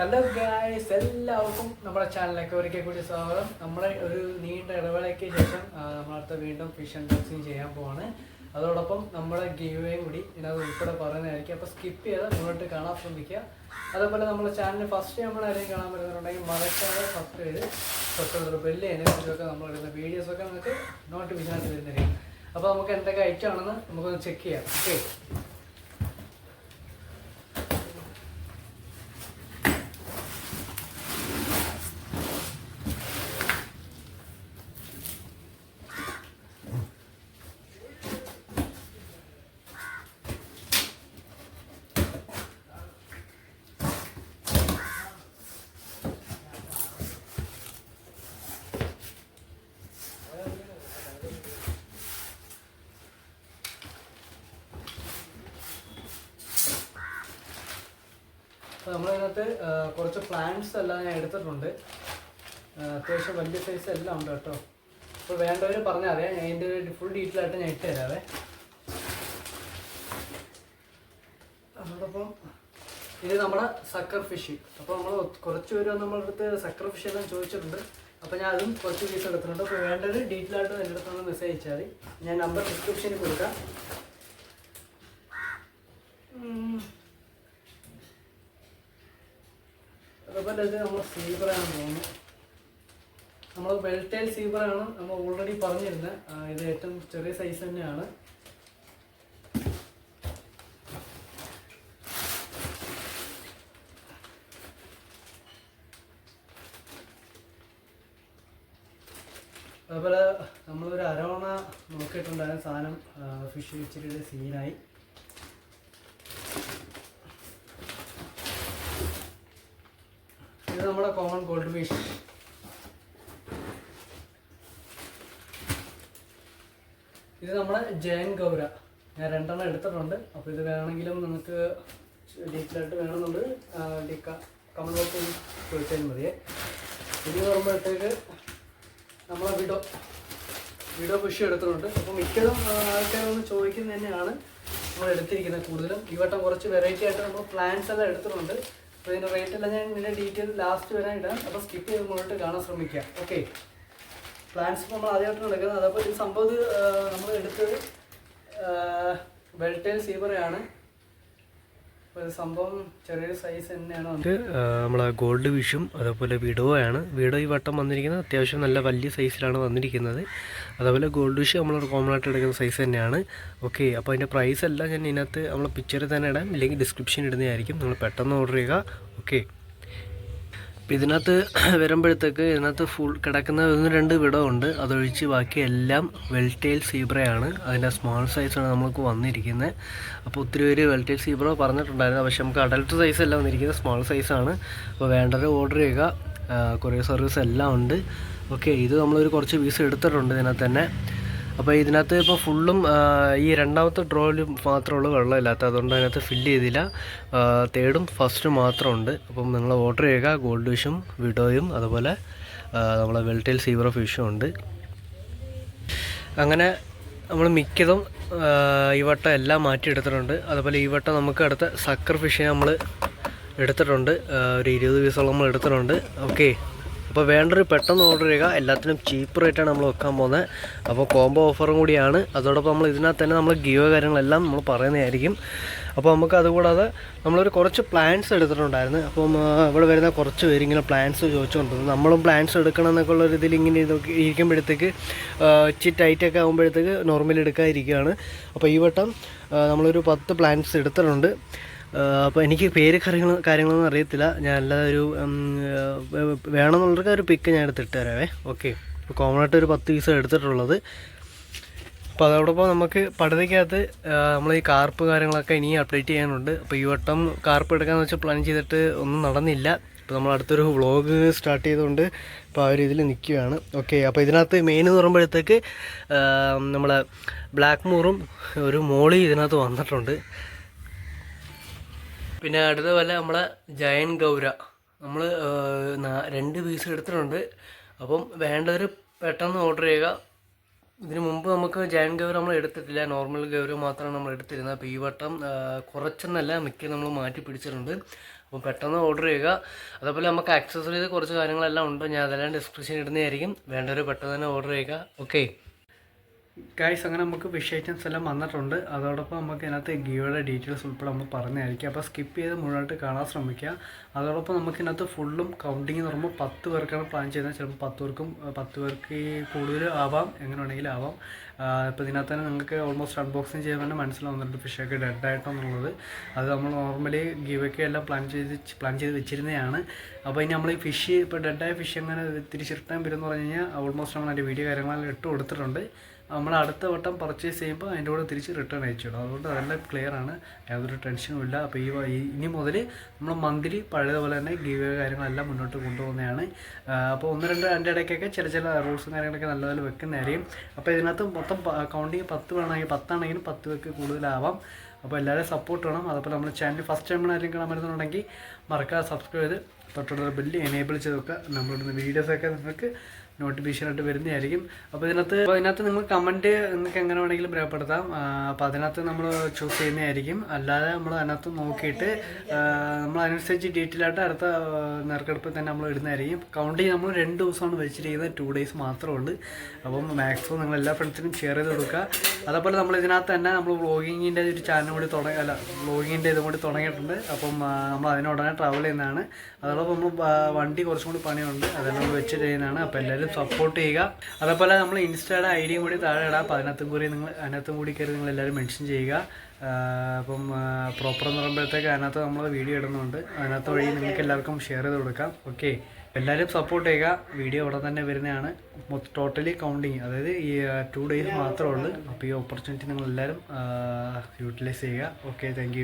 Hello guys എല്ലാവർക്കും നമ്മുടെ ചാനലിലേക്ക് ഒരിക്കൽ കൂടി സ്വാഗതം. നമ്മുടെ ഒരു നീണ്ട ഇടവേളയ്ക്ക് ശേഷം നമ്മളടുത്ത് വീണ്ടും ഫിഷ് അൺബോക്സിങ് ചെയ്യാൻ പോവാണ്. അതോടൊപ്പം നമ്മുടെ ഗീവേയും കൂടി ഇതിനകത്ത് ഉൾപ്പെടെ പറയുന്നതായിരിക്കും. അപ്പോൾ സ്കിപ്പ് ചെയ്ത് മുന്നോട്ട് കാണാൻ ശ്രമിക്കുക. അതേപോലെ നമ്മുടെ ചാനൽ ഫസ്റ്റ് നമ്മൾ ആരെയും കാണാൻ പറ്റുന്നുണ്ടെങ്കിൽ മറക്കാതെ സബ്സ്ക്രൈബ് ചെയ്ത് തൊട്ടുള്ള ബെല്ല് അതിനെക്കുറിച്ചൊക്കെ വീഡിയോസ് വീഡിയോസൊക്കെ നിങ്ങൾക്ക് നോട്ടിഫിക്കേഷൻ വരുന്നതായിരിക്കും. അപ്പോൾ നമുക്ക് എന്തൊക്കെ ഐറ്റം ആണെന്ന് നമുക്കൊന്ന് ചെക്ക് ചെയ്യാം. ഓക്കെ അപ്പോൾ നമ്മളതിനകത്ത് കുറച്ച് പ്ലാന്റ്സ് എല്ലാം ഞാൻ എടുത്തിട്ടുണ്ട്. അത്യാവശ്യം വലിയ സൈസ് എല്ലാം ഉണ്ട് കേട്ടോ. അപ്പോൾ വേണ്ടവർ പറഞ്ഞാൽ അറിയാം ഞാൻ ഇതിന്റെ ഫുൾ ഡീറ്റെയിൽ ആയിട്ട് ഞാൻ ഇട്ട് തരാവേ അതോടൊപ്പം ഇത് നമ്മുടെ സക്കർ ഫിഷ് അപ്പോൾ നമ്മൾ കുറച്ച് പേര് നമ്മുടെ അടുത്ത് സക്കർ ഫിഷ് എല്ലാം ചോദിച്ചിട്ടുണ്ട്. അപ്പോൾ ഞാൻ അതും കുറച്ച് പീസ് എടുത്തിട്ടുണ്ട്. അപ്പോൾ വേണ്ടത് ഡീറ്റെയിൽ ആയിട്ട് എന്റെ അടുത്തൊന്ന് മെസ്സേജ് അയച്ചാൽ മതി. ഞാൻ നമ്പർ ഡിസ്ക്രിപ്ഷനിൽ കൊടുക്കാം. ഇത് നമ്മൾ സീബ്രയാണ് തോന്നുന്നു. നമ്മൾ വെൽറ്റൈൽ സീബ്രയാണ് നമ്മൾ ഓൾറെഡി പറഞ്ഞിരുന്നത് ഇത് ഏറ്റവും ചെറിയ സൈസ് തന്നെയാണ്. അതുപോലെ നമ്മളൊരു അരോണ നോക്കിയിട്ടുണ്ടായിരുന്ന സാധനം ഫിഷ് ഇച്ചിരിയുടെ സീനായി ഇത് നമ്മുടെ കോമൺ ഗോൾഡ് ഫിഷ് ഇത് നമ്മുടെ ജയൻ ഗൗര. ഞാൻ രണ്ടെണ്ണം എടുത്തിട്ടുണ്ട്. അപ്പോൾ ഇത് വേണമെങ്കിലും നിങ്ങൾക്ക് ഡീറ്റെയിൽ ആയിട്ട് വേണമെന്നുണ്ട്. കമന്റ് ബോക്സിൽ ചോദിച്ചാൽ മതിയേ. ഇത് പറയുമ്പോഴത്തേക്ക് നമ്മളെ വിഡോ വിഡോ ഫിഷ് എടുത്തിട്ടുണ്ട്. അപ്പോൾ മിക്കതും ആൾക്കാരൊന്ന് ചോദിക്കുന്നത് തന്നെയാണ് നമ്മൾ എടുത്തിരിക്കുന്നത് കൂടുതലും. ഈ വട്ടം കുറച്ച് വെറൈറ്റി ആയിട്ട് നമ്മൾ പ്ലാന്റ്സ് എല്ലാം എടുത്തിട്ടുണ്ട്. അപ്പോൾ ഇതിന്റെ റേറ്റ് എല്ലാം ഞാൻ ഇതിന്റെ ഡീറ്റെയിൽ ലാസ്റ്റ് വരാൻ ഇടാം. അപ്പോൾ സ്കിപ്പ് ചെയ്ത് മുന്നോട്ട് കാണാൻ ശ്രമിക്കാം. ഓക്കെ പ്ലാൻസ് നമ്മൾ ആദ്യമായിട്ടാണ് എടുക്കുന്നത്. അതപ്പോൾ ഈ സംഭവം നമ്മൾ എടുത്തത് വെൽറ്റൈൽ സീബറയാണ് സംഭവം ചെറിയൊരു സൈസ് തന്നെയാണ് നമ്മളെ ഗോൾഡ് വിഷും അതേപോലെ വിഡോയാണ്. വിഡോ ഈ വട്ടം വന്നിരിക്കുന്നത് അത്യാവശ്യം നല്ല വലിയ സൈസിലാണ് വന്നിരിക്കുന്നത്. അതേപോലെ ഗോൾഡ് വിഷ് നമ്മൾ കോമൺ ആയിട്ട് എടുക്കുന്ന സൈസ് തന്നെയാണ്. ഓക്കെ അപ്പോൾ അതിന്റെ പ്രൈസ് എല്ലാം ഞാൻ ഇതിനകത്ത് നമ്മൾ പിക്ചറിൽ തന്നെ ഇടാം. ഇല്ലെങ്കിൽ ഡിസ്ക്രിപ്ഷൻ ഇടുന്നതായിരിക്കും. നിങ്ങൾ പെട്ടെന്ന് ഓർഡർ ചെയ്യുക. ഓക്കെ അപ്പോൾ ഇതിനകത്ത് വരുമ്പോഴത്തേക്ക് ഇതിനകത്ത് ഫുൾ കിടക്കുന്ന ഒന്ന് രണ്ട് വിടവുണ്ട്. അതൊഴിച്ച് ബാക്കി എല്ലാം വെൽറ്റെയിൽ സീബ്രയാണ്. അതിന്റെ സ്മോൾ സൈസാണ് നമുക്ക് വന്നിരിക്കുന്നത് അപ്പോൾ ഒത്തിരി പേര് വെൽറ്റെയിൽ സീബ്ര പറഞ്ഞിട്ടുണ്ടായിരുന്നു. പക്ഷേ നമുക്ക് അഡൽട്ട് സൈസ് എല്ലാം വന്നിരിക്കുന്നത് സ്മോൾ സൈസാണ്. അപ്പോൾ വേണ്ടവർ ഓർഡർ ചെയ്യുക. കൊറിയർ സർവീസ് എല്ലാം ഉണ്ട്. ഓക്കെ ഇത് നമ്മളൊരു കുറച്ച് പീസ് എടുത്തിട്ടുണ്ട് ഇതിനകത്ത് തന്നെ. അപ്പോൾ ഇതിനകത്ത് ഇപ്പോൾ ഫുള്ളും ഈ രണ്ടാമത്തെ ഡ്രോയിൽ മാത്രമേ ഉള്ളൂ വെള്ളമില്ലാത്ത അതുകൊണ്ട് അതിനകത്ത് ഫില്ല് ചെയ്തില്ല. തേർഡും ഫസ്റ്റും മാത്രമുണ്ട്. അപ്പം നിങ്ങൾ ഓർഡർ ചെയ്യുക. ഗോൾഡ് ഫിഷും വിഡോയും അതുപോലെ നമ്മളെ വെൽറ്റെയിൽ സീബ്ര ഫിഷും ഉണ്ട്. അങ്ങനെ നമ്മൾ മിക്കതും ഈ വട്ടം എല്ലാം മാറ്റിയെടുത്തിട്ടുണ്ട്. അതുപോലെ ഈ വട്ടം നമുക്ക് അടുത്ത സക്കർ ഫിഷിനെ നമ്മൾ എടുത്തിട്ടുണ്ട്. ഒരു ഇരുപത് പീസോളം നമ്മൾ എടുത്തിട്ടുണ്ട്. ഓക്കെ അപ്പോൾ വേണ്ടൊരു പെട്ടെന്ന് ഓർഡർ ചെയ്യുക. എല്ലാത്തിനും ചീപ്പ് റേറ്റാണ് നമ്മൾ വെക്കാൻ പോകുന്നത്. അപ്പോൾ കോംബോ ഓഫറും കൂടിയാണ്. അതോടൊപ്പം നമ്മൾ ഇതിനകത്ത് തന്നെ നമ്മൾ ഗിയോ കാര്യങ്ങളെല്ലാം നമ്മൾ പറയുന്നതായിരിക്കും. അപ്പോൾ നമുക്ക് അതുകൂടാതെ നമ്മളൊരു കുറച്ച് പ്ലാൻസ് എടുത്തിട്ടുണ്ടായിരുന്നു. അപ്പം ഇവിടെ വരുന്ന കുറച്ച് പേര് ഇങ്ങനെ പ്ലാൻസ് ചോദിച്ചുകൊണ്ടിരുന്നു. നമ്മളും പ്ലാൻസ് എടുക്കണം എന്നൊക്കെ ഉള്ള ഇതിലിങ്ങനെ ഇതൊക്കെ ഇരിക്കുമ്പോഴത്തേക്ക് ഇച്ചി ടൈറ്റൊക്കെ ആകുമ്പോഴത്തേക്ക് നോർമലി എടുക്കാതിരിക്കുകയാണ്. അപ്പോൾ ഈ വട്ടം നമ്മളൊരു പത്ത് പ്ലാൻസ് എടുത്തിട്ടുണ്ട്. അപ്പോൾ എനിക്ക് പേര് കാര്യങ്ങൾ കാര്യങ്ങളൊന്നും അറിയത്തില്ല. ഞാൻ അല്ലാതെ ഒരു വേണമെന്നുള്ളവർക്ക് ഒരു പിക്ക് ഞാൻ എടുത്തിട്ട് തരാവേ. ഓക്കെ ഇപ്പോൾ കോമൺ ആയിട്ട് ഒരു പത്ത് പീസ് എടുത്തിട്ടുള്ളത്. അപ്പോൾ അതോടൊപ്പം നമുക്ക് പഠിതയ്ക്കകത്ത് നമ്മൾ ഈ കാർപ്പ് കാര്യങ്ങളൊക്കെ ഇനി അപ്ഡേറ്റ് ചെയ്യാനുണ്ട്. അപ്പോൾ ഈ വട്ടം കാർപ്പ് എടുക്കാമെന്ന് വെച്ചാൽ പ്ലാൻ ചെയ്തിട്ട് ഒന്നും നടന്നില്ല. ഇപ്പോൾ നമ്മൾ അടുത്തൊരു വ്ളോഗ് സ്റ്റാർട്ട് ചെയ്തുകൊണ്ട് ഇപ്പോൾ ആ ഒരു ഇതിൽ നിൽക്കുകയാണ് ഓക്കെ അപ്പോൾ ഇതിനകത്ത് മെയിൻ എന്ന് പറയുമ്പോഴത്തേക്ക് നമ്മളെ ബ്ലാക്ക് മൂറും ഒരു മോളി ഇതിനകത്ത് വന്നിട്ടുണ്ട്. പിന്നെ അടുത്ത പോലെ നമ്മളെ ജയൻ ഗൗര. നമ്മൾ രണ്ട് പീസ് എടുത്തിട്ടുണ്ട്. അപ്പം വേണ്ടവർ പെട്ടെന്ന് ഓർഡർ ചെയ്യുക. ഇതിന് മുമ്പ് നമുക്ക് ജയൻ ഗൗര നമ്മൾ എടുത്തിട്ടില്ല. നോർമൽ ഗൗര മാത്രമാണ് നമ്മൾ എടുത്തിരുന്നത്. അപ്പോൾ ഈ വട്ടം കുറച്ചെന്നല്ല മിക്ക നമ്മൾ മാറ്റി പിടിച്ചിട്ടുണ്ട്. അപ്പോൾ പെട്ടെന്ന് ഓർഡർ ചെയ്യുക. അതേപോലെ നമുക്ക് ആക്സസറീസ് കുറച്ച് കാര്യങ്ങളെല്ലാം ഉണ്ട്. ഞാൻ അതെല്ലാം ഡിസ്ക്രിപ്ഷൻ ഇടുന്നതായിരിക്കും. വേണ്ടവർ പെട്ടെന്ന് തന്നെ ഓർഡർ ചെയ്യുക. ഓക്കെ ഗൈസ് അങ്ങനെ നമുക്ക് ഫിഷ് ഐറ്റംസ് എല്ലാം വന്നിട്ടുണ്ട്. അതോടൊപ്പം നമുക്ക് ഇതിനകത്ത് ഗിയോയുടെ ഡീറ്റെയിൽസ് ഉൾപ്പെടെ നമ്മൾ പറഞ്ഞായിരിക്കും. അപ്പോൾ സ്കിപ്പ് ചെയ്ത് മുഴുവനായിട്ട് കാണാൻ ശ്രമിക്കുക. അതോടൊപ്പം നമുക്ക് ഇതിനകത്ത് ഫുള്ളും കൗണ്ടിങ് എന്ന് പറയുമ്പോൾ പത്ത് പേർക്കാണ് പ്ലാൻ ചെയ്യുന്നത്. ചിലപ്പോൾ പത്ത് പേർക്കും പത്ത് പേർക്ക് കൂടുതൽ ആവാം. എങ്ങനെ വേണമെങ്കിലും ആവാം. ഇപ്പോൾ ഇതിനകത്ത് തന്നെ നിങ്ങൾക്ക് ഓൾമോസ്റ്റ് അൺബോക്സിങ് ചെയ്യാൻ തന്നെ മനസ്സിലാവുന്നുണ്ട് ഫിഷൊക്കെ ഡെഡ് ആയിട്ടെന്നുള്ളത് അത് നമ്മൾ നോർമലി ഗീവൊക്കെ എല്ലാം പ്ലാൻ ചെയ്ത് പ്ലാൻ ചെയ്ത് വെച്ചിരുന്നതാണ്. അപ്പോൾ ഇനി നമ്മൾ ഈ ഫിഷ് ഇപ്പോൾ ഡെഡായ ഫിഷ് എങ്ങനെ തിരിച്ചിട്ടാൻ വരുമെന്ന് പറഞ്ഞു കഴിഞ്ഞാൽ ഓൾമോസ്റ്റ് നമ്മൾ അതിന്റെ വീഡിയോ കാര്യങ്ങളെല്ലാം ഇട്ട് കൊടുത്തിട്ടുണ്ട്. നമ്മൾ അടുത്ത വട്ടം പർച്ചേസ് ചെയ്യുമ്പോൾ അതിന്റെ കൂടെ തിരിച്ച് റിട്ടേൺ അയച്ചിടും അതുകൊണ്ട് അതെല്ലാം ക്ലിയർ ആണ്. യാതൊരു ടെൻഷനും ഇല്ല. അപ്പോൾ ഈ ഇനി മുതൽ നമ്മൾ മന്ത്ലി പോലെ തന്നെ ഗീവ് കാര്യങ്ങളെല്ലാം മുന്നോട്ട് കൊണ്ടുപോകുന്നതാണ്. അപ്പോൾ ഒന്ന് രണ്ട് അതിന്റെ ഇടയ്ക്കൊക്കെ ചില ചില റൂൾസും കാര്യങ്ങളൊക്കെ നല്ലതുപോലെ വെക്കുന്നതായിരിക്കും. അപ്പോൾ ഇതിനകത്ത് മൊത്തം കൗണ്ടിങ് പത്ത് വേണമെങ്കിൽ പത്താണെങ്കിലും പത്ത് വെക്ക് കൂടുതലാവാം. അപ്പോൾ എല്ലാവരും സപ്പോർട്ട് വേണം. അതുപോലെ നമ്മൾ ചാനൽ ഫസ്റ്റ് ടൈം ആരെങ്കിലും കാണാൻ പറ്റുന്നുണ്ടെങ്കിൽ മറക്കാതെ സബ്സ്ക്രൈബ് ചെയ്ത് തൊട്ടുള്ള ബില്ല് എനേബിൾ ചെയ്ത് വെക്കുക. നമ്മളിടുന്ന വീഡിയോസൊക്കെ നിങ്ങൾക്ക് നോട്ടിഫിക്കേഷൻ ആയിട്ട് വരുന്നതായിരിക്കും. അപ്പോൾ ഇതിനകത്ത് അപ്പോൾ ഇതിനകത്ത് നിങ്ങൾ കമന്റ് നിങ്ങൾക്ക് എങ്ങനെ വേണമെങ്കിലും രേഖപ്പെടുത്താം. ആ, അപ്പോൾ അതിനകത്ത് നമ്മൾ ചൂസ് ചെയ്യുന്നതായിരിക്കും. അല്ലാതെ നമ്മൾ അതിനകത്ത് നോക്കിയിട്ട് നമ്മൾ അതിനനുസരിച്ച് ഡീറ്റെയിൽ ആയിട്ട് അടുത്ത നറുക്കെടുപ്പിൽ തന്നെ നമ്മൾ ഇടുന്നതായിരിക്കും. കൗണ്ട് ചെയ്ത് നമ്മൾ രണ്ട് ദിവസമാണ് വെച്ചിരിക്കുന്നത്. ടു ഡേയ്സ് മാത്രമേ ഉള്ളൂ. അപ്പം മാക്സിമം നിങ്ങൾ എല്ലാ ഫ്രണ്ട്സിനും ഷെയർ ചെയ്ത് കൊടുക്കുക. അതേപോലെ നമ്മൾ ഇതിനകത്ത് തന്നെ നമ്മൾ വ്ളോഗിങ്ങിന്റെ ഒരു ചാനൽ കൂടി തുടങ്ങി അല്ല വ്ളോഗിങ്ങിന്റെ ഇതും കൂടി തുടങ്ങിയിട്ടുണ്ട്. അപ്പം നമ്മൾ അതിനുടനെ ട്രാവൽ ചെയ്യുന്നതാണ്. അതോടൊപ്പം നമ്മൾ വണ്ടി കുറച്ചും കൂടി പണിയുണ്ട്. അതെല്ലാം വെച്ച് ചെയ്യുന്നതാണ്. അപ്പോൾ എല്ലാവരും സപ്പോർട്ട് ചെയ്യുക. അതേപോലെ നമ്മൾ ഇൻസ്റ്റയുടെ ഐ ഡിയും കൂടി താഴെ ഇടാം. അപ്പോൾ അതിനകത്തും കൂടി നിങ്ങൾ അതിനകത്തും കൂടി കയറി നിങ്ങൾ എല്ലാവരും മെൻഷൻ ചെയ്യുക. അപ്പം പ്രോപ്പർ എന്ന് പറയുമ്പോഴത്തേക്ക് അതിനകത്ത് നമ്മൾ വീഡിയോ ഇടുന്നുണ്ട്. അതിനകത്ത് വഴി നിങ്ങൾക്ക് എല്ലാവർക്കും ഷെയർ ചെയ്ത് കൊടുക്കാം. ഓക്കെ എല്ലാവരും സപ്പോർട്ട് ചെയ്യുക. വീഡിയോ ഉടൻ തന്നെ വരുന്നതാണ്. ടോട്ടലി കൗണ്ടിങ് അതായത് ഈ ടു ഡേയ്സ് മാത്രമേ ഉള്ളൂ. അപ്പോൾ ഈ ഓപ്പർച്യൂണിറ്റി നിങ്ങൾ എല്ലാവരും യൂട്ടിലൈസ് ചെയ്യുക. Okay thank